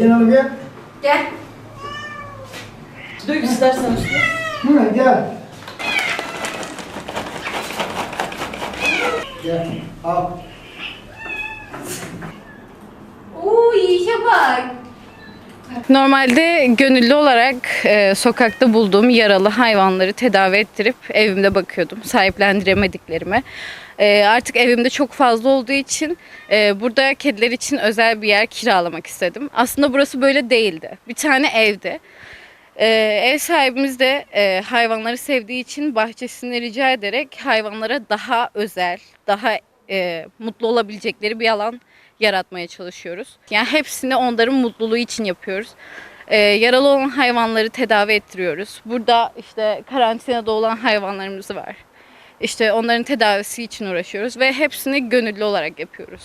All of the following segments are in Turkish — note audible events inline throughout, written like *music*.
Gel oğlum gel. Gel. Dök istersen üstüne. Hı, gel. Gel. Al. Oo işe bak. Normalde gönüllü olarak e, sokakta bulduğum yaralı hayvanları tedavi ettirip evimde bakıyordum sahiplendiremediklerime. E, artık evimde çok fazla olduğu için e, burada kediler için özel bir yer kiralamak istedim. Aslında burası böyle değildi. Bir tane evdi. E, ev sahibimiz de e, hayvanları sevdiği için bahçesini rica ederek hayvanlara daha özel, daha e, mutlu olabilecekleri bir alan yaratmaya çalışıyoruz. Yani hepsini onların mutluluğu için yapıyoruz. E, yaralı olan hayvanları tedavi ettiriyoruz. Burada işte karantinada olan hayvanlarımız var. İşte onların tedavisi için uğraşıyoruz ve hepsini gönüllü olarak yapıyoruz.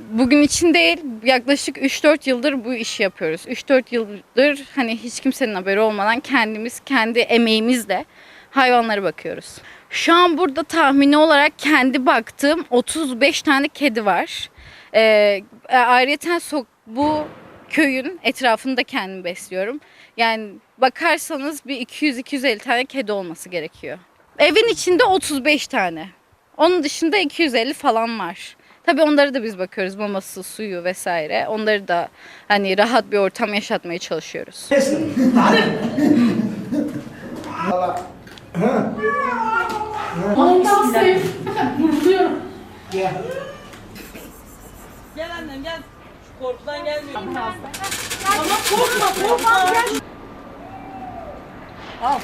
Bugün için değil, yaklaşık 3-4 yıldır bu işi yapıyoruz. 3-4 yıldır hani hiç kimsenin haberi olmadan kendimiz kendi emeğimizle hayvanlara bakıyoruz. Şu an burada tahmini olarak kendi baktığım 35 tane kedi var. Ee, ayrıca sok bu köyün etrafında kendim besliyorum. Yani bakarsanız bir 200-250 tane kedi olması gerekiyor. Evin içinde 35 tane. Onun dışında 250 falan var. Tabii onları da biz bakıyoruz. Maması, suyu vesaire. Onları da hani rahat bir ortam yaşatmaya çalışıyoruz. Kesin. *laughs* *laughs* Ondan sev. *laughs* Vuruluyorum. Gel. Gel annem gel. Şu korkudan gelmiyor. Ama korkma korkma. Al.